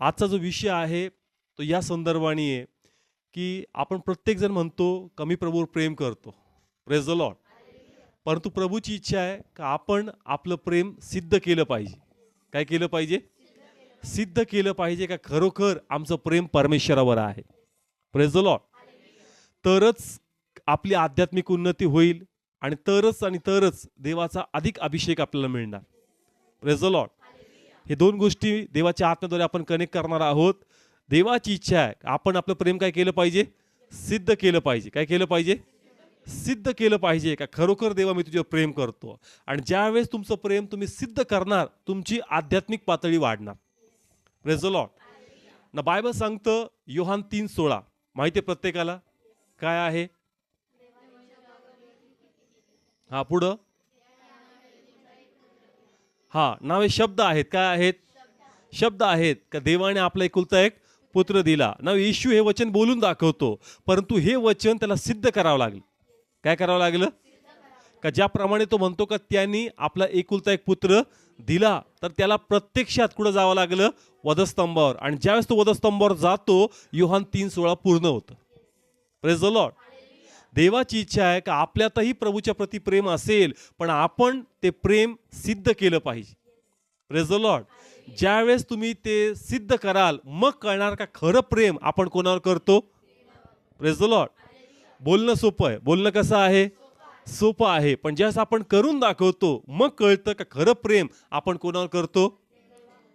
आजचा जो विषय आहे तो या संदर्भाने आहे की आपण प्रत्येकजण म्हणतो कमी प्रभूवर प्रेम करतो. प्रेज द लॉट परंतु प्रभूची इच्छा आहे का आपण आपलं प्रेम सिद्ध केलं पाहिजे. काय केलं पाहिजे? सिद्ध केलं पाहिजे का खरोखर आमचं प्रेम परमेश्वरावर आहे. प्रेज द लॉट तरच आपली आध्यात्मिक उन्नती होईल आणि तरच आणि तरच देवाचा अधिक अभिषेक आपल्याला मिळणार. प्रेज द लॉट हे दोन गोष्टी देवाच्या आत्म्याद्वारे आपण कनेक्ट करणार आहोत. देवाची इच्छा आहे. आपण आपलं प्रेम काय केलं पाहिजे? सिद्ध केलं पाहिजे. काय केलं पाहिजे? सिद्ध केलं पाहिजे का? खरोखर देवा मी तुझ्यावर प्रेम करतो. आणि ज्यावेळेस तुमचं प्रेम तुम्ही सिद्ध करणार तुमची आध्यात्मिक पातळी वाढणार. प्रेज द ना बायबल सांगतं योहान तीन सोळा. माहिती आहे प्रत्येकाला? काय आहे? हा पुढं. हा नावे शब्द आहेत काय आहेत? शब्द आहेत. का देवाने आपला एकुलता एक पुत्र दिला. नाव येशू हे वचन बोलून दाखवतो. परंतु हे वचन त्याला सिद्ध करावं लागलं. काय करावं लागलं? का ज्याप्रमाणे तो म्हणतो का त्यांनी आपला एकुलता एक पुत्र दिला तर त्याला प्रत्यक्षात कुठं जावं लागलं? वधस्तंभावर. आणि ज्यावेळेस तो वधस्तंभावर जातो युहान तीन सोळा पूर्ण होतं. प्रेज द लॉर्ड देवाची इच्छा आहे का आपल्यातही प्रभूच्या प्रती प्रेम असेल पण आपण ते प्रेम सिद्ध केलं पाहिजे. प्रेज लॉर्ड ज्यावेळेस तुम्ही ते सिद्ध कराल मग कळणार का खरं प्रेम आपण कोणावर करतो? प्रेज लॉर्ड बोलणं सोपं आहे. बोलणं कसं आहे? सोपं आहे. पण ज्यावेळेस आपण करून दाखवतो मग कळतं का खरं प्रेम आपण कोणावर करतो?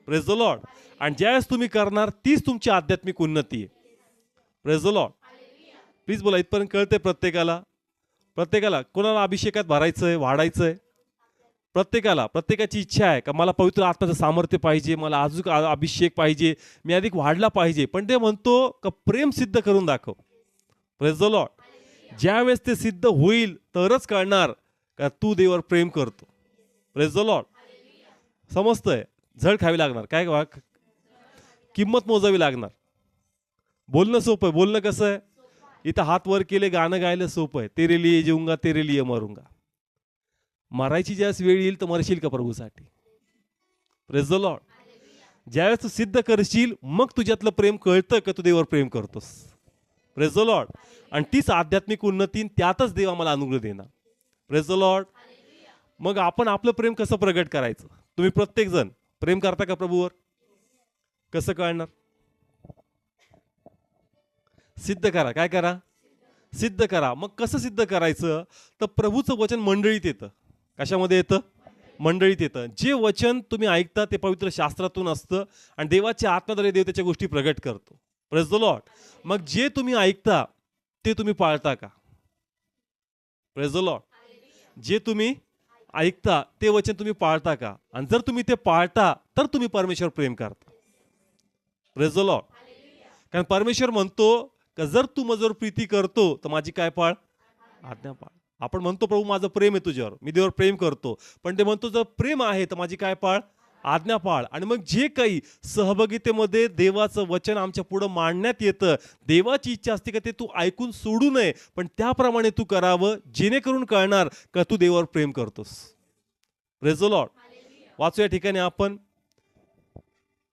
प्रेज लॉर्ड आणि ज्यावेळेस तुम्ही करणार तीच तुमची आध्यात्मिक उन्नती आहे. प्रेज लॉर्ड प्लीज बोला इथपर्यंत कळते प्रत्येकाला. प्रत्येकाला कोणाला अभिषेकात भरायचं आहे वाढायचं आहे प्रत्येकाला प्रत्येकाची इच्छा आहे का मला पवित्र आत्म्याचं सामर्थ्य पाहिजे मला अजून अभिषेक पाहिजे मी अधिक वाढला पाहिजे? पण ते म्हणतो का प्रेम सिद्ध करून दाखव. प्रेझ द लॉट ज्यावेळेस ते सिद्ध होईल तरच कळणार का तू देवावर प्रेम करतो. प्रेझ द लॉर्ड समजतंय? झड खावी लागणार. काय किंमत मोजावी लागणार. बोलणं सोपं आहे. बोलणं कसं आहे? इथं हात वर केले गाणं गायला सोपं आहे. तेरे लिए जेऊंगा तेरे लिये मरूंगा. मरायची ज्यावेळेस वेळ येईल तर मरशील का प्रभूसाठी? प्रेज द लॉर्ड ज्यावेळेस तू सिद्ध करशील मग तुझ्यातलं प्रेम कळतं का तू देवावर प्रेम करतोस? प्रेस द लॉर्ड आणि तीच आध्यात्मिक उन्नती त्यातच देव आम्हाला अनुग्रह देणार. प्रेस द लॉर्ड मग आपण आपलं प्रेम कसं प्रगट करायचं? तुम्ही प्रत्येकजण प्रेम करता का प्रभूवर? कसं कळणार? सिद्ध करा. काय करा? सिद्ध करा. मग कसं सिद्ध करायचं? तर प्रभूचं वचन मंडळीत येतं. कशामध्ये येतं? मंडळीत येतं. जे वचन तुम्ही ऐकता ते पवित्र शास्त्रातून असतं आणि देवाच्या आत्म्याद्वारे देव त्याच्या गोष्टी प्रगट करतो. प्रेस द लॉर्ड मग जे तुम्ही ऐकता ते तुम्ही पाळता का? प्रेस द लॉर्ड जे तुम्ही ऐकता ते वचन तुम्ही पाळता का? आणि जर तुम्ही ते पाळता तर तुम्ही परमेश्वर प्रेम करता. प्रेस द लॉर्ड कारण परमेश्वर म्हणतो का जर तू माझ्यावर प्रीती करतो तर माझी काय पाळ? आज्ञा पाळ. आपण म्हणतो प्रभू माझं प्रेम आहे तुझ्यावर. मी देवावर प्रेम करतो. पण ते म्हणतो जर प्रेम आहे तर माझी काय पाळ? आज्ञा पाळ. आणि मग जे काही सहभागितेमध्ये देवाचं वचन आमच्या पुढं मांडण्यात येतं देवाची इच्छा असते का ते तू ऐकून सोडू नये पण त्याप्रमाणे तू करावं जेणेकरून कळणार का तू देवावर प्रेम करतोस. रेझोलॉट वाचू या ठिकाणी आपण.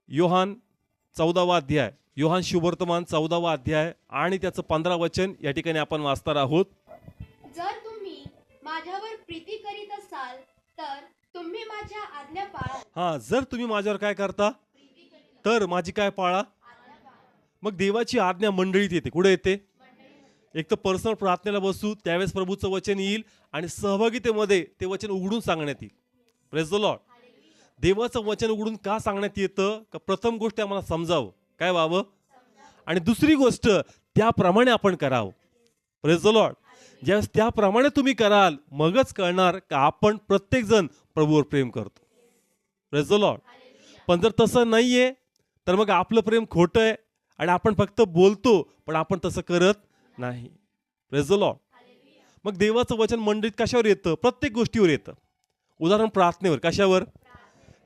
योहान चौदावा अध्याय. योहान शुभवर्तमान चौदावा अध्याय आणि त्याचं पंधरा वचन या ठिकाणी आपण वाचणार आहोत. जर तुम्ही माझ्यावर प्रीती करीत असाल तर तुम्ही माझ्या आज्ञा पाळा. हा जर तुम्ही माझ्यावर काय करता? तर माझी काय पाळा? मग देवाची आज्ञा मंडळीत येते. कुठे येते? एक तर पर्सनल प्रार्थनेला बसू त्यावेळेस प्रभूचं वचन येईल आणि सहभागितेमध्ये ते वचन उघडून सांगण्यात येईल. प्रेज द लॉर्ड देवाचं वचन उघडून का सांगण्यात येतं? का प्रथम गोष्ट आम्हाला समजावं? काय व्हावं? आणि दुसरी गोष्ट त्याप्रमाणे आपण करावं. प्रेज द लॉर्ड ज्यावेळेस त्याप्रमाणे तुम्ही कराल मगच कळणार का आपण प्रत्येकजण प्रभूवर प्रेम करतो. प्रेज द लॉर्ड पण जर तसं नाही आहे तर मग आपलं प्रेम खोटं आहे आणि आपण फक्त बोलतो पण आपण तसं करत नाही. प्रेज द लॉर्ड मग देवाचं वचन मंडळीत कशावर येतं? प्रत्येक गोष्टीवर येतं. उदाहरण प्रार्थनेवर. कशावर?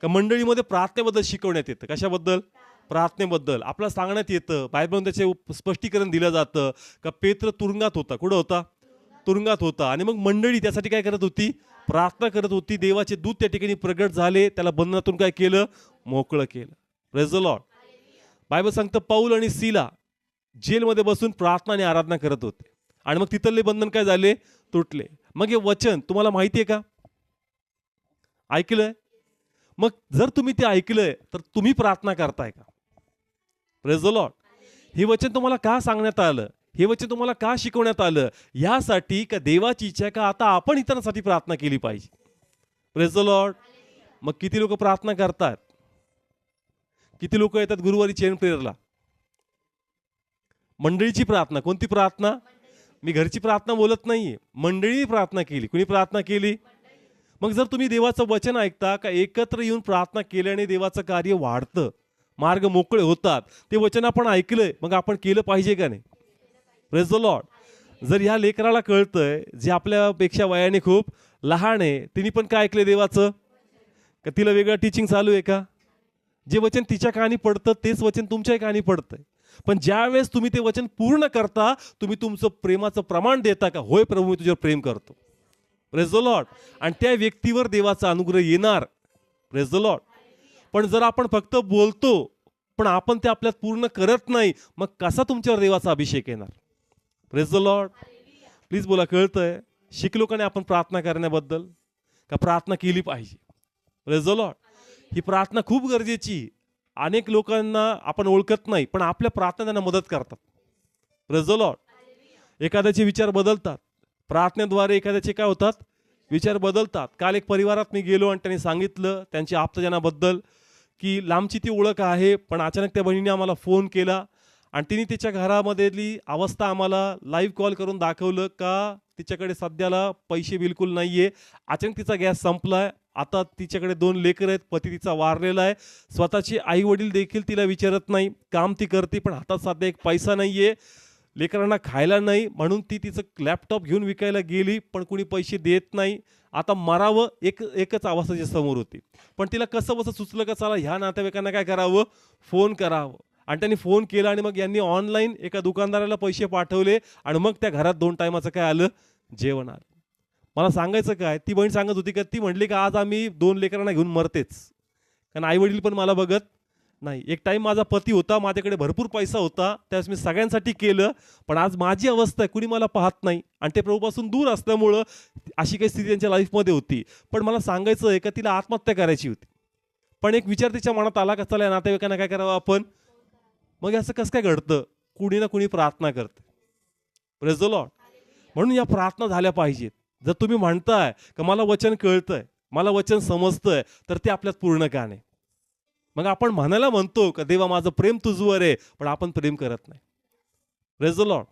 का मंडळीमध्ये प्रार्थनेबद्दल शिकवण्यात येतं. कशाबद्दल? प्रार्थनेबद्दल. आपल्याला सांगण्यात येतं बायबलमध्ये त्याचे स्पष्टीकरण दिलं जातं का पेत्र तुरुंगात होता. कुठं होता? तुरुंगात होता. आणि मग मंडळी त्यासाठी काय करत होती? प्रार्थना करत होती. देवाचे दूत त्या ठिकाणी प्रगट झाले. त्याला बंधनातून काय केलं? मोकळं केलं. प्रेज लॉट बायबल सांगतं पाऊल आणि सीला जेलमध्ये बसून प्रार्थना आणि आराधना करत होते. आणि मग तिथले बंधन काय झाले? तुटले. मग हे वचन तुम्हाला माहिती आहे का? ऐकलंय? मग जर तुम्ही ते ऐकलंय तर तुम्ही प्रार्थना करताय का? प्रेज लॉर्ड हे वचन तुम्हाला का सांगण्यात आलं? हे वचन तुम्हाला का शिकवण्यात आलं? यासाठी का देवाची इच्छा का? आता आपण इतरांसाठी प्रार्थना केली पाहिजे. प्रेज लॉर्ड मग किती लोक प्रार्थना करतात? किती लोक येतात गुरुवारी चेन प्रेयरला मंडळीची प्रार्थना. कोणती प्रार्थना? मी घरची प्रार्थना बोलत नाहीये. मंडळीने प्रार्थना केली. कुणी प्रार्थना केली? मग जर तुम्ही देवाचं वचन ऐकता का एकत्र येऊन प्रार्थना केल्याने देवाचं कार्य वाढतं? मार्ग मोकळे होतात. ते वचन आपण ऐकलंय. मग आपण केलं पाहिजे का नाही? प्रेज द लॉर्ड जर ह्या लेकराला कळतंय जे आपल्यापेक्षा वयाने खूप लहान आहे तिने पण काय ऐकलंय देवाचं? का तिला वेगळं टीचिंग चालू आहे का? जे वचन तिच्या कानी पडतं तेच वचन तुमच्याही कानी पडतंय. पण ज्यावेळेस तुम्ही ते वचन पूर्ण करता तुम्ही तुमचं प्रेमाचं प्रमाण देता का? होय प्रभू मी तुझ्यावर प्रेम करतो. प्रेज द लॉर्ड आणि त्या व्यक्तीवर देवाचा अनुग्रह येणार. प्रेज द लॉर्ड पण जर आपण फक्त बोलतो पण आपण ते आपल्यात पूर्ण करत नाही मग कसा तुमच्यावर देवाचा अभिषेक येणार? प्रेज द लॉर्ड प्लीज बोला कळतंय? शिकलो का नाही आपण प्रार्थना करण्याबद्दल? का प्रार्थना केली पाहिजे? प्रेज द लॉर्ड ही प्रार्थना खूप गरजेची. अनेक लोकांना आपण ओळखत नाही पण आपल्या प्रार्थना त्यांना मदत करतात. प्रेज द लॉर्ड एखाद्याचे विचार बदलतात. प्रार्थनेद्वारे एखाद्याचे काय होतात? विचार बदलतात. काल एक परिवारात मी गेलो आणि त्यांनी सांगितलं त्यांच्या आप्तजनाबद्दल. की लांबची ती ओळख आहे पण अचानक त्या बहिणीने आम्हाला फोन केला आणि तिने तिच्या घरामधली अवस्था आम्हाला लाईव्ह कॉल करून दाखवलं का तिच्याकडे सध्याला पैसे बिलकुल नाहीये. अचानक तिचा गॅस संपलाय. आता तिच्याकडे दोन लेकर आहेत पती तिचा वारलेला आहे. स्वतःचे आई वडील देखील तिला विचारत नाही. काम ती करते पण हातात सध्या एक पैसा नाहीये. लेकरांना खायला नाही म्हणून ती तिचं लॅपटॉप घेऊन विकायला गेली पण कुणी पैसे देत नाही. आता मरावं एक एकच आवाजाच्या समोर होती. पण तिला कसं बसं सुचलं का चला ह्या नातेवाईकांना काय करावं? फोन करावं. आणि त्यांनी फोन केला आणि मग यांनी ऑनलाईन एका दुकानदाराला पैसे पाठवले आणि मग त्या घरात दोन टायमाचं काय आलं? जेवण आलं. मला सांगायचं काय ती बहीण सांगत होती का ती म्हणली का आज आम्ही दोन लेकरांना घेऊन मरतेच. कारण आई वडील पण मला बघत नाही. एक टाइम माझा पती होता माझ्याकडे भरपूर पैसा होता त्यावेळेस मी सगळ्यांसाठी केलं पण आज माझी अवस्था आहे कुणी मला पाहत नाही. आणि ते प्रभूपासून दूर असल्यामुळं अशी काही स्थिती त्यांच्या लाईफमध्ये होती. पण मला सांगायचं आहे का तिला आत्महत्या करायची होती. पण एक विचार तिच्या मनात आला का चला नातेवाईकांना काय करावं आपण? मग असं कसं काय घडतं? कुणी ना कुणी प्रार्थना करतं. प्रेज द लॉट म्हणून या प्रार्थना झाल्या पाहिजेत. जर तुम्ही म्हणताय का मला वचन कळतंय मला वचन समजतंय तर ते आपल्यात पूर्ण का नाही? मग आपण म्हणायला म्हणतो का देवा माझं प्रेम तुझवर आहे. पण आपण प्रेम करत नाही. प्रेज लॉर्ड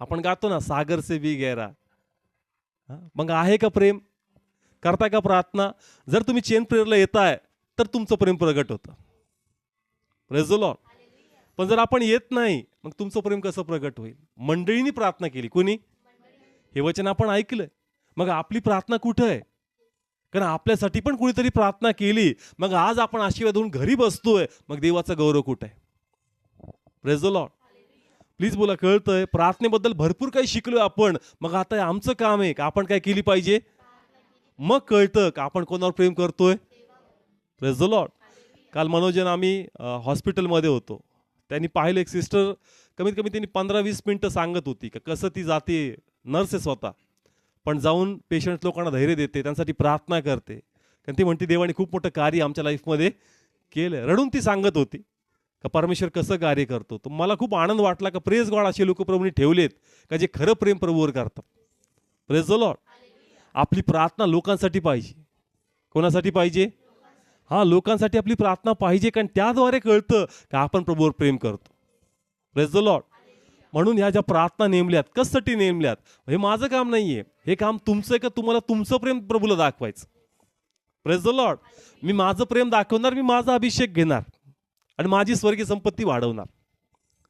आपण गातो ना सागर से बी गहरा. हा? मग आहे का प्रेम? करताय का प्रार्थना? जर तुम्ही चेन प्रेयरला येताय तर तुमचं प्रेम प्रगट होतं. प्रेज लॉर्ड पण जर आपण येत नाही मग तुमचं प्रेम कसं प्रगट होईल? मंडळींनी प्रार्थना केली. कोणी? हे वचन आपण ऐकलंय. मग आपली प्रार्थना कुठं आहे? कारण आपल्यासाठी पण कुणीतरी प्रार्थना केली. मग आज आपण आशीर्वाद होऊन घरी बसतोय. मग देवाचा गौरव कुठं आहे? प्रेज द लॉर्ड प्लीज बोला कळतंय. प्रार्थनेबद्दल भरपूर काही शिकलोय आपण. मग आता आमचं काम आहे का? आपण काय केली पाहिजे? मग कळतं का आपण कोणावर प्रेम करतोय? प्रेज द लॉर्ड काल मनोजन आम्ही हॉस्पिटलमध्ये होतो. त्यांनी पाहिलं एक सिस्टर कमीत कमी त्यांनी पंधरा वीस मिनटं सांगत होती का कसं ती जाते नर्स आहे स्वतः पण जाऊन पेशंट लोकांना धैर्य देते त्यांसाठी प्रार्थना करते. कारण ती म्हणते देवाने खूप मोठं कार्य आमच्या लाईफमध्ये केलं रडून ती सांगत होती का परमेश्वर कसं कार्य करतो? तर मला खूप आनंद वाटला का प्रेस गॉड असे लोक प्रभूने ठेवलेत का जे खरं प्रेम प्रभूवर करतात. प्रेस द लॉर्ड आपली प्रार्थना लोकांसाठी पाहिजे. कोणासाठी पाहिजे? हा लोकांसाठी आपली प्रार्थना पाहिजे कारण त्याद्वारे कळतं का आपण प्रभूवर प्रेम करतो. प्रेस द लॉड म्हणून ह्या ज्या प्रार्थना नेमल्यात कससाठी नेमल्यात हे माझं काम नाहीये. हे काम तुमचं आहे का? तुम्हाला तुमचं प्रेम प्रभूला दाखवायचं. प्रेस द लॉर्ड मी माझं प्रेम दाखवणार मी माझा अभिषेक घेणार आणि माझी स्वर्गीय संपत्ती वाढवणार.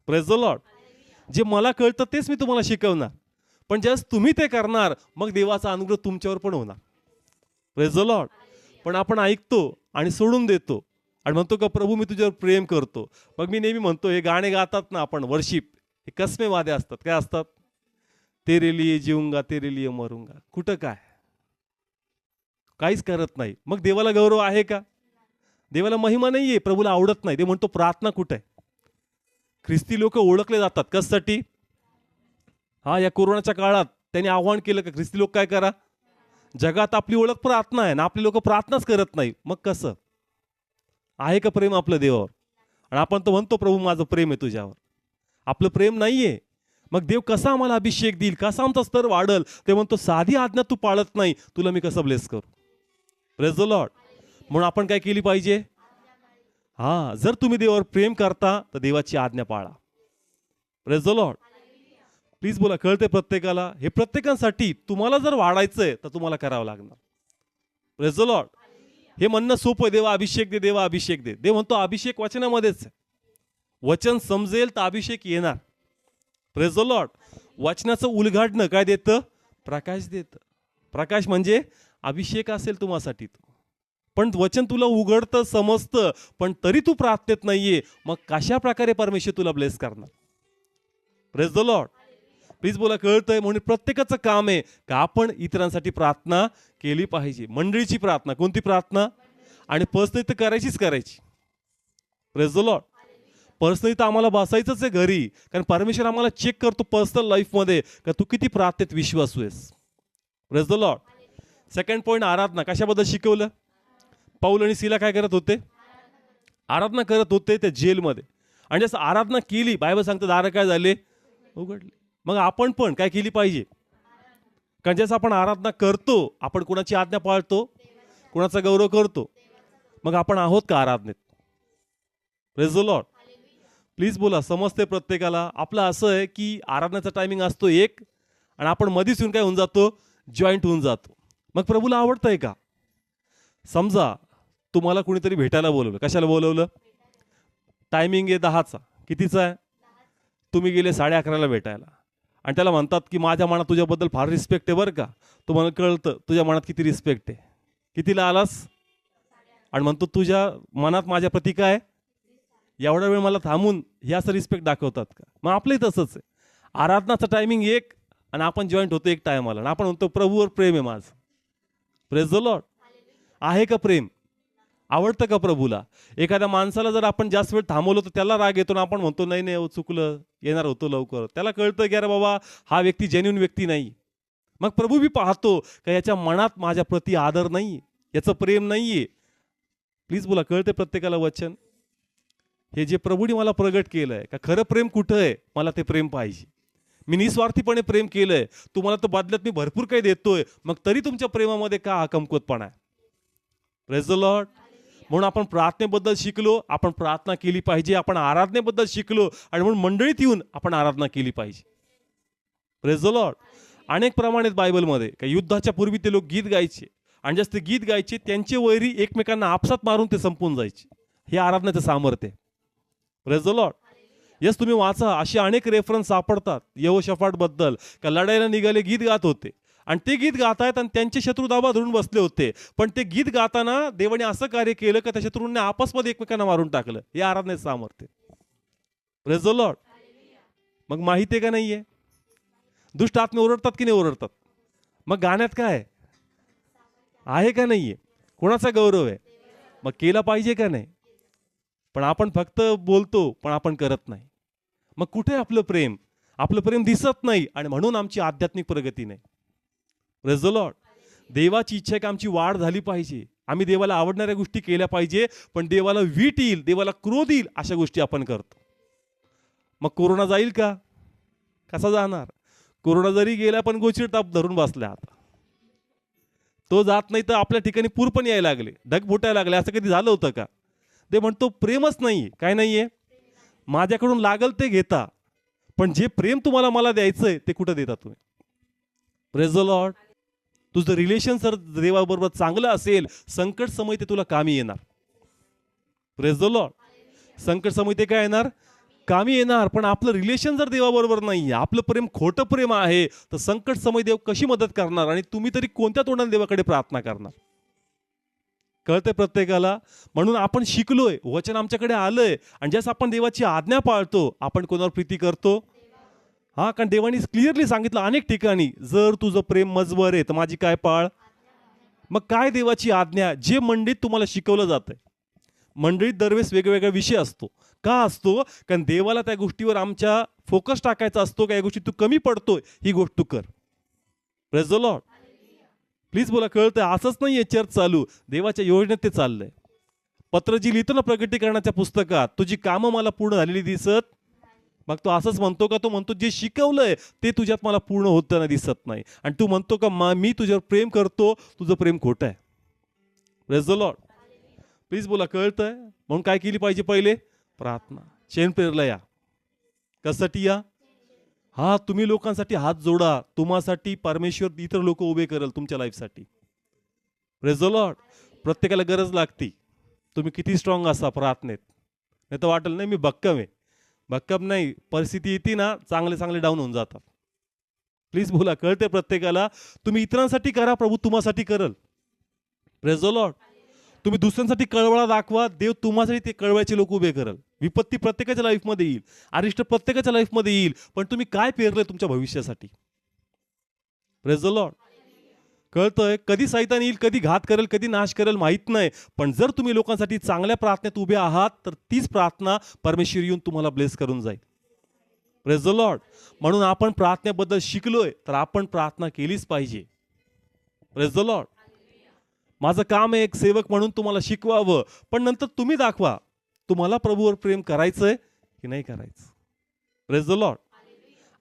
प्रेस द लॉर्ड जे मला कळतं तेच मी तुम्हाला शिकवणार. पण ज्यावेळेस तुम्ही ते करणार मग देवाचा अनुग्रह तुमच्यावर पण होणार. प्रेस द लॉर्ड पण आपण ऐकतो आणि सोडून देतो. आणि म्हणतो का प्रभू मी तुझ्यावर प्रेम करतो. मग मी नेहमी म्हणतो हे गाणे गातात ना आपण वर्शिप हे कसमे वादे असतात. काय असतात? तेरे लिए जीऊंगा तेरे लिए मरूंगा. कुठं काय? काहीच करत नाही. मग देवाला गौरव आहे का? देवाला महिमा नाहीये. प्रभूला आवडत नाही. ते म्हणतो प्रार्थना कुठं? आहे ख्रिस्ती लोक ओळखले जातात. कशासाठी हा या कोरोनाच्या काळात. त्यांनी आव्हान केलं का? ख्रिस्ती लोक काय करा? जगात आपली ओळख प्रार्थना आहे ना आपली लोक प्रार्थनाच करत नाही. मग कसं? आहे का प्रेम आपलं देवावर? आणि आपण तो म्हणतो प्रभू माझं प्रेम आहे तुझ्यावर. आपलं प्रेम नाहीये. मग देव कसा आम्हाला अभिषेक देईल? कसा आमचा स्तर वाढल? ते म्हणतो साधी आज्ञा तू पाळत नाही. तुला मी कसं ब्लेस करू? प्रेस द लॉर्ड म्हणून आपण काय केली पाहिजे? हा जर तुम्ही देवावर प्रेम करता तर देवाची आज्ञा पाळा. प्रेस द लॉर्ड प्लीज बोला कळते प्रत्येकाला? हे प्रत्येकासाठी तुम्हाला जर वाढायचंय तर तुम्हाला करावं लागणार. प्रेस द लॉर्ड हे म्हणणं सोपं आहे देवा अभिषेक दे देवा अभिषेक दे. देव म्हणतो अभिषेक वचनामध्येच आहे. वचन समजेल तर अभिषेक येणार. प्रेस द लॉर्ड वचनाचं उलघाटणं काय देतं? प्रकाश देतं. प्रकाश म्हणजे अभिषेक असेल तुम्हासाठी तो. पण वचन तुला उघडतं समजतं पण तरी तू प्रार्थनेत नाहीये मग कशा प्रकारे परमेश्वर तुला ब्लेस करणार? प्रेस द लॉर्ड प्लीज बोला कळतंय म्हणून प्रत्येकाचं काम आहे का आपण इतरांसाठी प्रार्थना केली पाहिजे? मंडळीची प्रार्थना कोणती प्रार्थना? आणि पर्सनली तर करायचीच करायची. प्रेस द लॉर्ड पर्सनली तर आम्हाला बसायचंच आहे घरी. कारण परमेश्वर आम्हाला चेक करतो पर्सनल लाईफमध्ये का तू किती प्रार्थनेत विश्वासू आहेस? Praise the lord second point आराधना. कशाबद्दल शिकवलं? पाऊल आणि सिला काय करत होते? आराधना करत होते त्या जेलमध्ये. आणि जसं आराधना केली. बायबल सांगतं दारं काय झाले? उघडले. मग आपण पण काय केली पाहिजे? कारण जसं आपण आराधना करतो आपण कोणाची आज्ञा पाळतो? कोणाचा गौरव करतो? मग आपण आहोत का आराधनेत? प्रेस द प्लीज बोला समजते प्रत्येकाला. आपलं असं आहे की आराधनाचा टायमिंग असतो एक आणि आपण मधीच येऊन काय होऊन जातो? जॉईंट होऊन जातो. मग प्रभूला आवडतंय का? समजा तुम्हाला कुणीतरी भेटायला बोलवलं. कशाला बोलवलं? टायमिंग आहे दहाचा. कितीचा आहे? तुम्ही गेले साडे अकराला भेटायला. आणि त्याला म्हणतात की माझ्या मनात तुझ्याबद्दल फार रिस्पेक्ट आहे बरं का. तुम्हाला कळतं तुझ्या मनात किती रिस्पेक्ट आहे. कितीला आलास? आणि म्हणतो तुझ्या मनात माझ्या प्रती काय एवढा वेळ मला थांबून हे असं रिस्पेक्ट दाखवतात का? मग आपलंही तसंच आहे. आराधनाचं टायमिंग एक आणि आपण जॉईंट होतो एक टायमाला आणि आपण म्हणतो प्रभूवर प्रेम आहे माझं. प्रेस द लॉर्ड आहे का प्रेम? आवडतं का प्रभूला? एखाद्या माणसाला जर आपण जास्त वेळ थांबवलं तर त्याला राग येतो ना आपण म्हणतो नाही नाही हो, चुकलं. येणार होतो लवकर. त्याला कळतं की अरे बाबा हा व्यक्ती जेन्युन व्यक्ती नाही. मग प्रभू बी पाहतो का याच्या मनात माझ्या प्रती आदर नाही याचं प्रेम नाहीये. प्लीज बोला कळते प्रत्येकाला वचन? हे जे प्रभूने मला प्रगट केलंय का खरं प्रेम कुठं आहे? मला ते प्रेम पाहिजे. मी निस्वार्थीपणे प्रेम केलंय. तुम्हाला तर बदल्यात मी भरपूर काही देतोय. मग तरी तुमच्या प्रेमामध्ये का हा कमकुवतपणा आहे? प्रेज द लॉर्ड म्हणून आपण प्रार्थनेबद्दल शिकलो आपण प्रार्थना केली पाहिजे आपण आराधनेबद्दल शिकलो आणि म्हणून मंडळीत येऊन आपण आराधना केली पाहिजे. प्रेज द लॉर्ड अनेक प्रमाणेत बायबलमध्ये का युद्धाच्या पूर्वी ते लोक गीत गायचे. आणि जास्त गीत गायचे त्यांचे वैरी एकमेकांना आपसात मारून ते संपून जायचे. हे आराधनाचं सामर्थ्य आहे. प्रेज द लॉर्ड यस तुम्ही वाचा. असे अनेक रेफरन्स सापडतात. यहोशफाट शफाटबद्दल का लढाईला निघाले गीत गात होते. आणि ते गीत गातायत आणि त्यांचे शत्रू दाबा धरून बसले होते. पण ते गीत गाताना देवाने असं कार्य केलं का त्या शत्रूंनी आपसमध्ये एकमेकांना मारून टाकलं. हे आराधनेचं सामर्थ्य. प्रेज द लॉर्ड मग माहिती आहे का नाही आहे दुष्ट आत्मे ओरडतात की नाही ओरडतात? मग गाण्यात काय आहे? का नाही आहे कोणाचा गौरव आहे? मग केला पाहिजे का नाही? पण आपण फक्त बोलतो पण आपण करत नाही. मग कुठे आपलं प्रेम? आपलं प्रेम दिसत नाही आणि म्हणून आमची आध्यात्मिक प्रगती नाही. प्रेज द लॉर्ड देवाची इच्छा आहे की आमची वाढ झाली पाहिजे. आम्ही देवाला आवडणाऱ्या गोष्टी केल्या पाहिजे पण देवाला वीट येईल देवाला क्रोध येईल अशा गोष्टी आपण करतो. मग कोरोना जाईल का? कसा जाणार? कोरोना जरी गेला पण गोचिड ताप धरून बसल्या आता. तो जात नाही तर आपल्या ठिकाणी पूर पण यायला लागले. ढग फुटायला लागले. असं कधी झालं होतं का? ते म्हणतो प्रेमच नाहीये. काय आहे माझ्याकडून लागल ते घेता पण जे प्रेम तुम्हाला मला द्यायचं आहे ते कुठं देता तुम्ही? प्रेज द लॉर्ड तुझं रिलेशन जर देवाबरोबर चांगलं असेल संकट समय ते तुला कामी येणार. प्रेज द लॉर्ड संकट समय ते काय येणार? कामी येणार पण आपलं रिलेशन जर देवाबरोबर नाही आपलं प्रेम खोटं प्रेम आहे तर संकट समय देव कशी मदत करणार आणि तुम्ही तरी कोणत्या तोंडाने देवाकडे प्रार्थना करणार? कळतंय प्रत्येकाला? म्हणून आपण शिकलोय वचन आमच्याकडे आलंय. आणि जसं आपण देवाची आज्ञा पाळतो आपण कोणावर प्रीती करतो? हा कारण देवानी क्लिअरली सांगितलं अनेक ठिकाणी जर तुझं प्रेम मजवर आहे तर माझी काय पाळ? मग काय देवाची आज्ञा? जे मंडीत तुम्हाला शिकवलं जातंय. मंडळीत दरवेळेस वेगवेगळा विषय असतो. का असतो? कारण देवाला त्या गोष्टीवर आमच्या फोकस टाकायचा असतो का या गोष्टी तू कमी पडतोय ही गोष्ट तू कर. प्रेज द लॉर्ड प्लीज बोला कळतं असंच नाही आहे चर्च चालू. देवाच्या योजनेत ते चाललंय. पत्र जी लिहितो ना प्रगटीकरणाच्या पुस्तकात तुझी कामं मला पूर्ण झालेली दिसत. मग तो असंच म्हणतो का तो म्हणतो जे शिकवलंय ते तुझ्यात मला पूर्ण होताना दिसत नाही. आणि तू म्हणतो का मा मी तुझ्यावर प्रेम करतो तुझं प्रेम खोटं आहे. प्रेज द लॉर्ड प्लीज बोला कळतंय? म्हणून काय केली पाहिजे पहिले? प्रार्थना. चेन प्रेरला या. कसाठी या? हा तुम्ही लोकांसाठी हात जोडा. तुम्हासाठी परमेश्वर इतर लोक उभे करेल तुमच्या लाईफसाठी. प्रेज लॉर्ड प्रत्येकाला गरज लागते. तुम्ही किती स्ट्रॉंग असा प्रार्थनेत. नाही तर वाटेल नाही मी भक्कम आहे. भक्कम नाही परिस्थिती येते ना चांगले चांगले डाऊन होऊन जातात. प्लीज बोला कळते प्रत्येकाला तुम्ही इतरांसाठी करा प्रभू तुम्हासाठी करल. प्रेज लॉर्ड तुम्ही दुसऱ्यांसाठी कळवळा दाखवा देव तुम्हासाठी ते कळवायचे लोक उभे करल. विपत्ती प्रत्येकाच्या लाईफमध्ये येईल. अरिष्ट प्रत्येकाच्या लाईफमध्ये येईल. पण तुम्ही काय पेरलंय तुमच्या भविष्यासाठी? प्रेज द लॉर्ड कळतंय कधी सैतान येईल कधी घात करेल कधी नाश करेल माहीत नाही. पण जर तुम्ही लोकांसाठी चांगल्या प्रार्थनेत उभे आहात तर तीच प्रार्थना परमेश्वर येऊन तुम्हाला ब्लेस करून जाईल. प्रेज द लॉर्ड म्हणून आपण प्रार्थनेबद्दल शिकलोय तर आपण प्रार्थना केलीच पाहिजे. प्रेज द लॉर्ड माझं काम आहे एक सेवक म्हणून तुम्हाला शिकवावं पण नंतर तुम्ही दाखवा. तुम्हाला प्रभूवर प्रेम करायचं आहे की नाही करायचं? प्रेस द लॉर्ड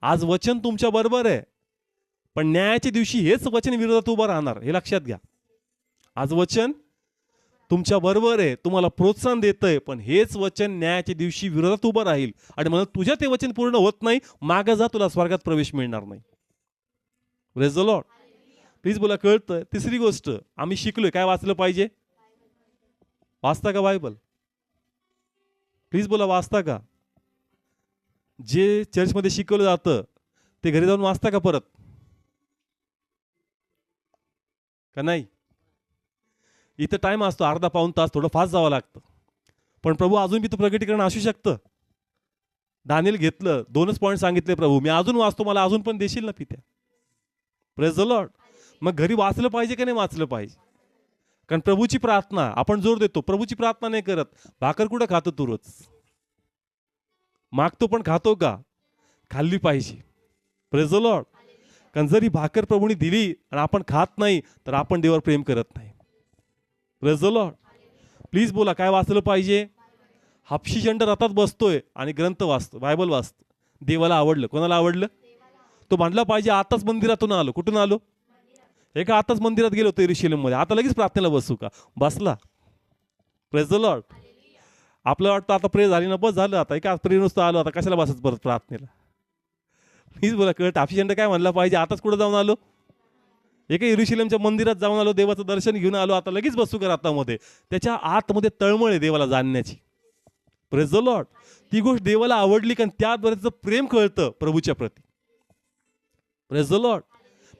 आज वचन तुमच्या बरोबर आहे. पण न्यायाच्या दिवशी हेच वचन विरोधात उभं राहणार. हे लक्षात घ्या. आज वचन तुमच्या बरोबर आहे. तुम्हाला प्रोत्साहन देतंय पण हेच वचन न्यायाच्या दिवशी विरोधात उभं राहील. आणि म्हणून तुझ्या ते वचन पूर्ण होत नाही मागं जा तुला स्वर्गात प्रवेश मिळणार नाही. प्रेज द लॉर्ड प्लीज बोला कळतं तिसरी गोष्ट आम्ही शिकलोय. काय वाचलं पाहिजे? वाचता का बायबल प्लीज बोला वाचता का? जे चर्चमध्ये शिकवलं जातं ते घरी जाऊन वाचता का परत? का नाही? इथं टाईम असतो अर्धा पाऊन तास थोडं फास्ट जावं लागतं. पण प्रभू अजून बी तर प्रगटीकरण असू शकतं. दानिल घेतलं दोनच पॉईंट सांगितले प्रभू. मी अजून वाचतो मला अजून पण देशील ना पित्या? प्रेस द लॉर्ड मग घरी वाचलं पाहिजे का नाही वाचलं पाहिजे? कारण प्रभूची प्रार्थना आपण जोर देतो प्रभूची प्रार्थना नाही करत. भाकर कुठं खातो तू रोज? मागतो पण खातो का? खाल्ली पाहिजे. प्रेज लॉर्ड कारण जर ही भाकर प्रभूने दिली आणि आपण खात नाही तर आपण देवावर प्रेम करत नाही. प्रेज लॉर्ड प्लीज बोला काय वाचलं पाहिजे? हापशी चंड रथात बसतोय आणि ग्रंथ वाचतो बायबल वाचतो. देवाला आवडलं. कोणाला आवडलं? तो म्हणला पाहिजे आताच मंदिरातून आलो. कुठून आलो? एका आताच मंदिरात गेलो होतो मध्ये आता लगेच प्रार्थनेला बसू का? बसला. प्रेज द लॉर्ड आपलं वाटतं आता प्रे झाली ना बस झालं आता. एका प्रे नुसतं आलो आता. कशाला बसत परत प्रार्थनेला? प्लीज बोला कळ हापशी काय म्हणला पाहिजे? आताच कुठं जाऊन आलो? एका इरुशिलेमच्या मंदिरात जाऊन आलो देवाचं दर्शन घेऊन आलो. आता लगेच बसू का आतामध्ये त्याच्या आतमध्ये तळमळ आहे देवाला जाणण्याची प्रेज द लॉर्ड ती गोष्ट देवाला आवडली कारण त्याद्वारे त्याचं प्रेम कळतं प्रभूच्या प्रती. प्रेज द लॉर्ड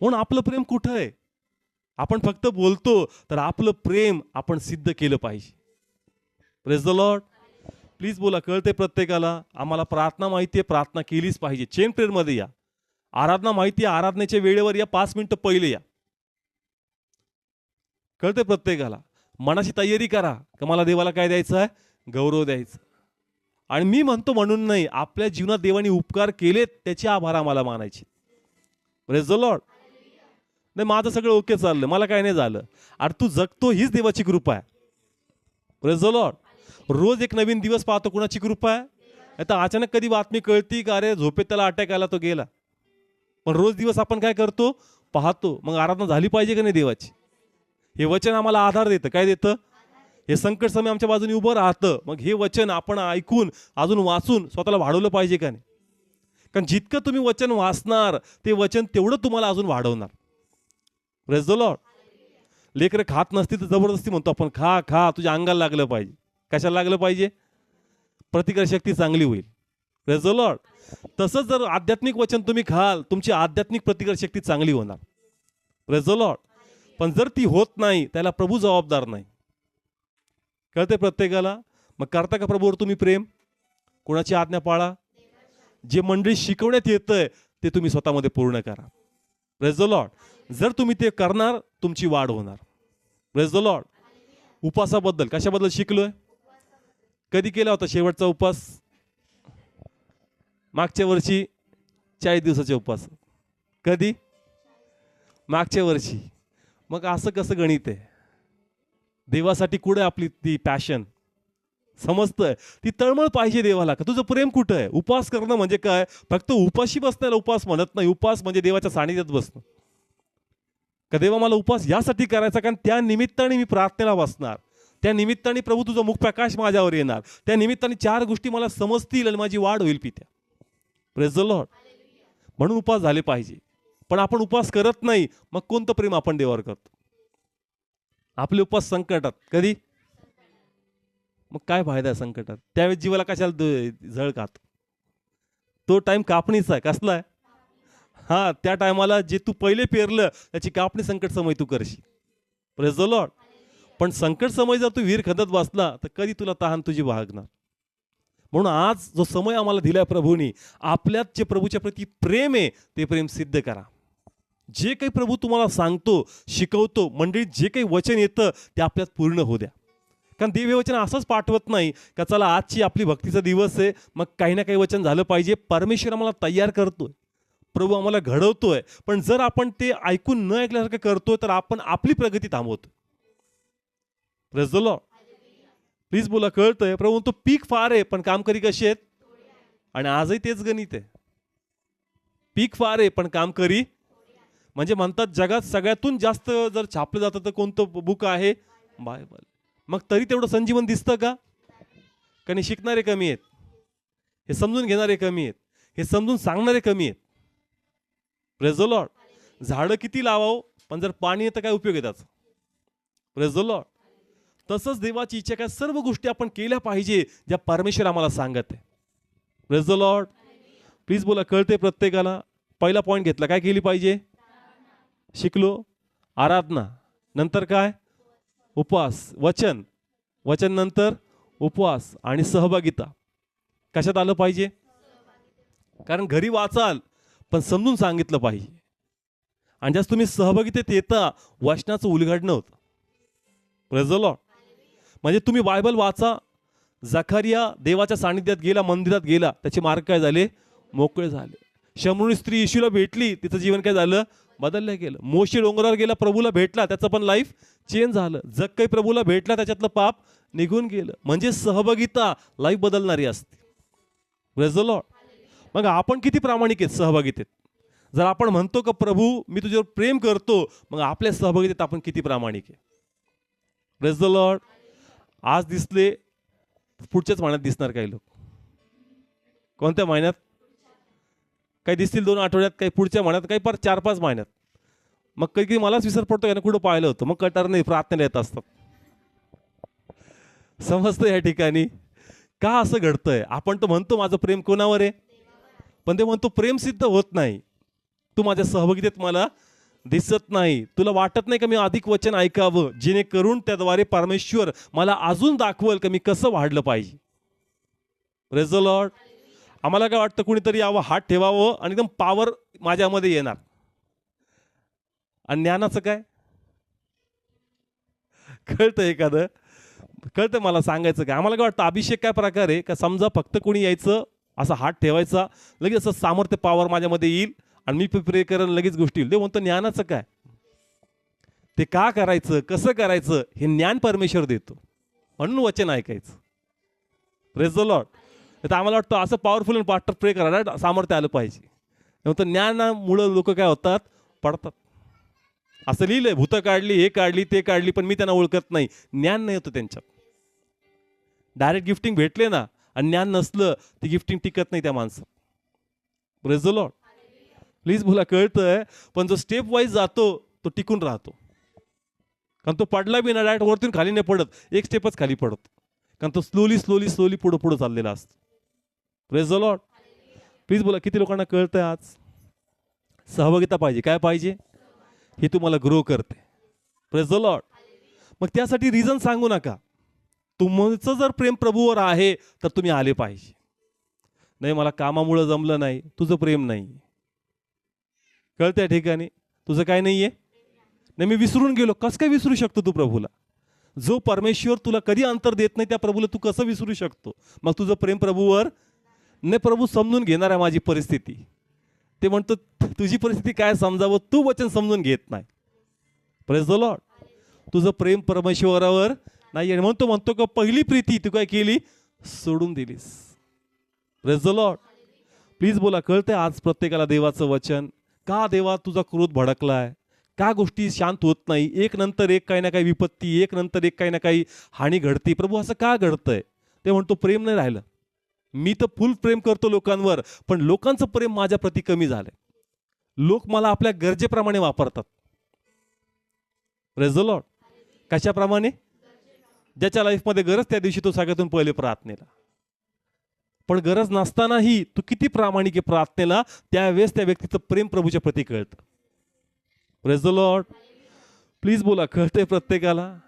म्हणून आपलं प्रेम कुठं आहे? आपण फक्त बोलतो तर आपलं प्रेम आपण सिद्ध केलं पाहिजे. प्रेस द लॉर्ड प्लीज बोला कळते प्रत्येकाला? आम्हाला प्रार्थना माहिती आहे प्रार्थना केलीच पाहिजे. चेन प्रेयरमध्ये या. आराधना माहिती आहे आराधनेच्या वेळेवर या पाच मिनिटं पहिले या. कळते प्रत्येकाला? मनाची तयारी करा. का मला देवाला काय द्यायचं आहे? गौरव द्यायचं. आणि मी म्हणतो म्हणून नाही आपल्या जीवनात देवाने उपकार केलेत त्याचे आभार आम्हाला मानायचे. प्रेस द लॉर्ड नाही माझं सगळं ओके चाललं मला काय नाही झालं. अरे तू जगतो हीच देवाची कृपा आहे. प्रेज द लॉर्ड रोज एक नवीन दिवस पाहतो कुणाची कृपा आहे? आता अचानक कधी बातमी कळती का अरे झोपेत त्याला अटॅक आला तो गेला. पण रोज दिवस आपण काय करतो? पाहतो. मग आराधना झाली पाहिजे का नाही देवाची? हे वचन आम्हाला आधार देतं. काय देतं? हे संकट समय आमच्या बाजूने उभं राहतं. मग हे वचन आपण ऐकून अजून वाचून स्वतःला वाढवलं पाहिजे का नाही? कारण जितकं तुम्ही वचन वाचणार ते वचन तेवढं तुम्हाला अजून वाढवणार. प्रेस द लॉर्ड लेकरं खात नसती तर जबरदस्ती म्हणतो आपण खा खा तुझ्या अंगाला लागलं पाहिजे. कशाला लागलं पाहिजे? प्रतिकार शक्ती चांगली होईल. प्रेस द लॉर्ड तसंच जर आध्यात्मिक वचन तुम्ही खाल तुमची आध्यात्मिक प्रतिकार शक्ती चांगली होणार. प्रेस द लॉर्ड पण जर ती होत नाही त्याला प्रभू जबाबदार नाही. कळते प्रत्येकाला? मग करता का प्रभूवर तुम्ही प्रेम? कोणाची आज्ञा पाळा? जे मंडळी शिकवण्यात येतंय ते तुम्ही स्वतःमध्ये पूर्ण करा. प्रेज द लॉर्ड जर तुम्ही ते करणार तुमची वाढ होणार. प्रेस द लॉर्ड उपासाबद्दल कशाबद्दल शिकलोय? कधी केला होता शेवटचा उपास? मागच्या वर्षी चाळीस दिवसाचे उपवास कधी? मागच्या वर्षी. मग असं कसं गणित आहे? देवासाठी कुठं आपली ती पॅशन समजतंय? ती तळमळ पाहिजे देवाला. का तुझं प्रेम कुठं आहे? उपवास करणं म्हणजे काय? फक्त उपाशी बसण्याला उपवास म्हणत नाही. उपास म्हणजे देवाच्या सानिध्यात बसणं. का देवा मला उपवास यासाठी करायचा कारण त्या निमित्ताने मी प्रार्थनेला बसणार. त्या निमित्ताने प्रभू तुझा मुख प्रकाश माझ्यावर येणार. त्या निमित्ताने चार गोष्टी मला समजतील आणि माझी वाढ होईल पित्या. प्रेज लॉर्ड म्हणून उपवास झाले पाहिजे. पण आपण उपवास करत नाही मग कोणतं प्रेम आपण देवावर करतो? आपले उपवास संकटात कधी? मग काय फायदा आहे संकटात? त्यावेळेस जीवाला कशाला झळ खात? तो टाइम कापणीचा आहे कसला आहे? हा त्या टायमाला जे तू पहिले पेरलं त्याची कापणी संकट समय तू करशील. प्रेज लॉर्ड पण संकट समय जर तू वीर खदत बसला तर कधी तुला तहान तुझी भागणार म्हणून आज जो समय आम्हाला दिलाय प्रभूनी आपल्यात जे प्रभूच्या प्रती प्रेम आहे ते प्रेम सिद्ध करा. जे काही प्रभू तुम्हाला सांगतो शिकवतो मंडळीत जे काही वचन येतं ते आपल्यात पूर्ण होऊ द्या. कारण देव हे वचन असंच पाठवत नाही का चला आजची आपली भक्तीचा दिवस आहे मग काही ना काही वचन झालं पाहिजे परमेश्वर आम्हाला तयार करतोय. प्रभू आम्हाला घडवतोय पण जर आपण ते ऐकून न ऐकल्यासारखं करतोय तर आपण आपली प्रगती थांबवतो. प्रजलो प्लीज बोला कळतंय. प्रभू तो पीक फार आहे पण कामकरी कशी आहेत? आणि आजही तेच गणित आहे. पीक फार आहे पण कामकरी म्हणजे म्हणतात जगात सगळ्यातून जास्त जर छापलं जातं तर कोणतं बुक आहे? बायबल. मग तरी तेवढं संजीवन दिसतं का? कारण हे शिकणारे कमी आहेत. हे समजून घेणारे कमी आहेत. हे समजून सांगणारे कमी आहेत. प्रेझोलॉड झाडं किती लावावं? पण जर पाणी येतं काय उपयोग आहे त्याचा? प्रेझोलॉड तसंच देवाची इच्छा काय सर्व गोष्टी आपण केल्या पाहिजे ज्या परमेश्वर आम्हाला सांगत आहे. प्रेझ लॉर्ड प्लीज बोला कळते प्रत्येकाला? पहिला पॉईंट घेतला. काय केली पाहिजे? शिकलो. आराधना. नंतर काय? उपवास. वचन. वचन नंतर उपवास आणि सहभागिता. कशात आलं पाहिजे? कारण घरी वाचाल. पण समजून सांगितलं पाहिजे. आणि जास्त तुम्ही सहभागितेत येता वचनाचं उलगडणं होतं. प्रेझलॉ म्हणजे तुम्ही बायबल वाचा जखारिया देवाच्या सानिध्यात गेला मंदिरात गेला त्याचे मार्ग काय झाले? मोकळे झाले. शमरुणी स्त्री येशूला भेटली तिचं जीवन काय झालं? बदललं गेलं. मोशी डोंगरावर गेला प्रभूला भेटला त्याचं पण लाईफ चेंज झालं. जग काही प्रभूला भेटला त्याच्यातलं पाप निघून गेलं. म्हणजे सहभागिता लाईफ बदलणारी असते. Praise मग आपण किती प्रामाणिक आहेत सहभागीतेत? जर आपण म्हणतो का प्रभू मी तुझ्यावर प्रेम करतो मग आपल्या सहभागीतेत आपण किती प्रामाणिक आहे? प्रेस द लॉर्ड आज दिसले पुढच्याच महिन्यात दिसणार काही लोक. कोणत्या महिन्यात? काही दिसतील दोन आठवड्यात काही पुढच्या महिन्यात काही पर चार पाच महिन्यात. मग कधी कधी मलाच विसर पडतो यानं कुठं पाहिलं होतं? मग कटार नाही प्रार्थनेला येत असतात. समजतं या ठिकाणी का असं घडतंय? आपण तर म्हणतो माझं प्रेम कोणावर आहे? पण ते म्हणतो प्रेम सिद्ध होत नाही. तू माझ्या सहभागितेत मला दिसत नाही. तुला वाटत नाही का मी अधिक वचन ऐकावं? जेणेकरून त्याद्वारे परमेश्वर मला अजून दाखवल का मी कसं वाढलं पाहिजे. प्रेज लॉर्ड आम्हाला काय वाटतं कुणीतरी यावं हात ठेवावं आणि एकदम पावर माझ्यामध्ये येणार. आणि ज्ञानाचं काय? कळतं एखादं? कळतं मला सांगायचं काय? आम्हाला काय वाटतं अभिषेक काय प्रकार? आहे का समजा फक्त कोणी यायचं असा हात ठेवायचा लगेच असं सामर्थ्य पावर माझ्यामध्ये येईल आणि मी प्रे करेन लगेच गोष्टी येईल. ते म्हणतो ज्ञानाचं काय? ते का करायचं कसं करायचं हे ज्ञान परमेश्वर देतो. म्हणून वचन ऐकायचं. प्रेज द लॉर्ड तर आम्हाला वाटतं असं पॉवरफुल आणि पार्टर प्रे करायला सामर्थ्य आलं पाहिजे. म्हणतो ज्ञानामुळं लोक काय होतात? पडतात. असं लिहिलंय भूतं काढली हे काढली ते काढली पण मी त्यांना ओळखत नाही. ज्ञान नाही होतं त्यांच्यात. डायरेक्ट गिफ्टिंग भेटले ना आणि ज्ञान नसलं ती गिफ्टिंग टिकत नाही त्या माणसं. प्रेज द लॉर्ड प्लीज बोला कळतंय पण जो स्टेप वाईज जातो तो टिकून राहतो. कारण तो पडला बी ना डायरेक्ट वरतून खाली नाही पडत. एक स्टेपच खाली पडत. कारण तो स्लोली स्लोली स्लोली पुढं पुढं चाललेला असतो. प्रेज द लॉर्ड प्लीज बोला किती लोकांना कळतंय आज? सहभागिता पाहिजे. काय पाहिजे? हे तुम्हाला ग्रो करते. प्रेज द लॉर्ड मग त्यासाठी रिझन सांगू नका. तुमचं जर प्रेम प्रभूवर आहे तर तुम्ही आले पाहिजे. नाही मला कामामुळं जमलं नाही तुझं प्रेम नाही. कळतं या ठिकाणी? तुझं काय आहे नाही मी विसरून गेलो. कसं काय विसरू शकतो तू प्रभूला? जो परमेश्वर तुला कधी अंतर देत नाही त्या प्रभूला तू कसं विसरू शकतो? मग तुझं प्रेम प्रभूवर? नाही प्रभू समजून घेणार आहे माझी परिस्थिती. ते म्हणतो तुझी परिस्थिती काय समजावं? तू वचन समजून घेत नाही. प्रेस द लॉर्ड तुझं प्रेम परमेश्वरावर नाही आणि म्हणतो म्हणतो का पहिली प्रीती तू काय केली? सोडून दिलीस. प्रेस द लॉर्ड प्लीज बोला कळतंय आज प्रत्येकाला देवाचं वचन? का देवा तुझा क्रोध भडकलाय? का गोष्टी शांत होत नाही? एक नंतर एक काही ना काही विपत्ती एक नंतर एक काही ना काही हानी घडती. प्रभू असं का घडतंय? ते म्हणतो प्रेम नाही राहिलं. मी तर फुल प्रेम करतो लोकांवर पण लोकांचं प्रेम माझ्या प्रती कमी झालंय. लोक मला आपल्या गरजेप्रमाणे वापरतात. रेझोलॉट कशाप्रमाणे? ज्याच्या लाईफमध्ये गरज त्या दिवशी तो सगळ्यातून पहिले प्रार्थनेला. पण गरज नसतानाही तू किती प्रामाणिक आहे प्रार्थनेला त्यावेळेस त्या व्यक्तीचं प्रेम प्रभूच्या प्रती कळतं. प्रेज द लॉर्ड प्लीज बोला कळतंय प्रत्येकाला?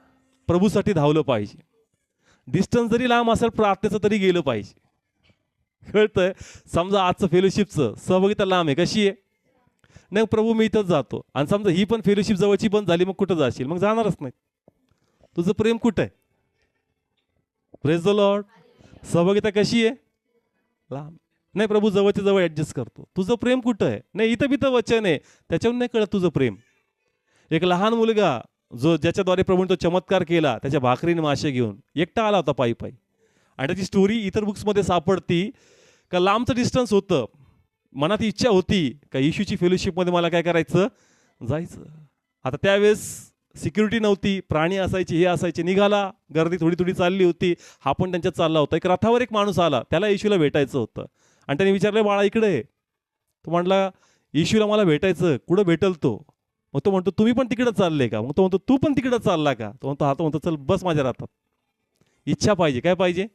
प्रभूसाठी धावलं पाहिजे. डिस्टन्स जरी लांब असेल प्रार्थनेचं तरी गेलं पाहिजे. कळतंय? समजा आजचं फेलोशिपचं सहभागिता लांब आहे कशी आहे? नाही प्रभू मी इथंच जातो. आणि समजा ही पण फेलोशिप जवळची बंद झाली मग कुठं जाशील? मग जाणारच नाही तुझं प्रेम कुठं आहे? प्रेज द लॉर्ड सहभागिता कशी आहे? लांब. नाही प्रभू जवळच्या जवळ ॲडजस्ट करतो. तुझं प्रेम कुठं आहे? नाही इथं बिथं वचन आहे. त्याच्याहून नाही कळत तुझं प्रेम. एक लहान मुलगा जो ज्याच्याद्वारे प्रभूने तो चमत्कार केला त्याच्या भाकरीने मासे घेऊन एकटा आला होता पायी पायी. आणि त्याची स्टोरी इतर बुक्समध्ये सापडती. का लांबचं डिस्टन्स होतं. मनात इच्छा होती. का इशूची फेलोशिपमध्ये मला काय करायचं? जायचं. आता त्यावेळेस सिक्युरिटी नव्हती प्राणी असायचे हे असायचे निघाला गर्दी थोडी थोडी चालली होती हा पण त्यांच्यात चालला होता. एक रथावर एक माणूस आला त्याला येशूला भेटायचं होतं. आणि त्याने विचारलं बाळा इकडे तो म्हटला येशूला मला भेटायचं कुठं भेटल तो? मग तो म्हणतो तुम्ही पण तिकडं चालले का? मग तो म्हणतो तू पण तिकडं चालला का? तो म्हणतो हा तो म्हणतो चल बस माझ्या राहतात इच्छा पाहिजे काय पाहिजे?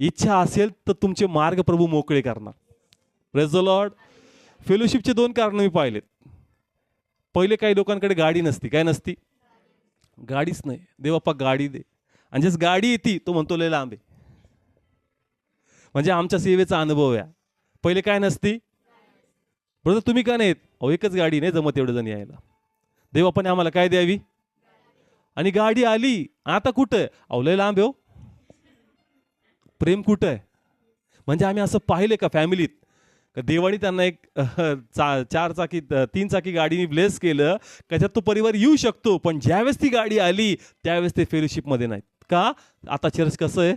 इच्छा असेल तर तुमचे मार्ग प्रभू मोकळे करणार. रेझ लॉर्ड फेलोशिपचे दोन कारण मी पाहिलेत. पहिले काही लोकांकडे गाडी नसती. काय नसती? गाडीच नाही. देवाप्पा गाडी दे. आणि जस गाडी येते तो म्हणतो लय लांबे म्हणजे आमच्या सेवेचा अनुभव आहे पहिले काय नसती? बरोबर तुम्ही का नाहीत? अहो एकच गाडी नाही जमत एवढं जण यायला. देवापाने आम्हाला काय द्यावी? आणि गाडी आली आता कुठं आहे? अहो लय लांब हो. प्रेम कुठं आहे? म्हणजे आम्ही असं पाहिले का फॅमिलीत देवानी त्यांना एक चा चार चाकी तीन चाकी गाडीने ब्लेस केलं त्याच्यात तो परिवार येऊ शकतो पण ज्यावेळेस ती गाडी आली त्यावेळेस ते फेलोशिपमध्ये नाहीत. का? आता चर्च कसं आहे?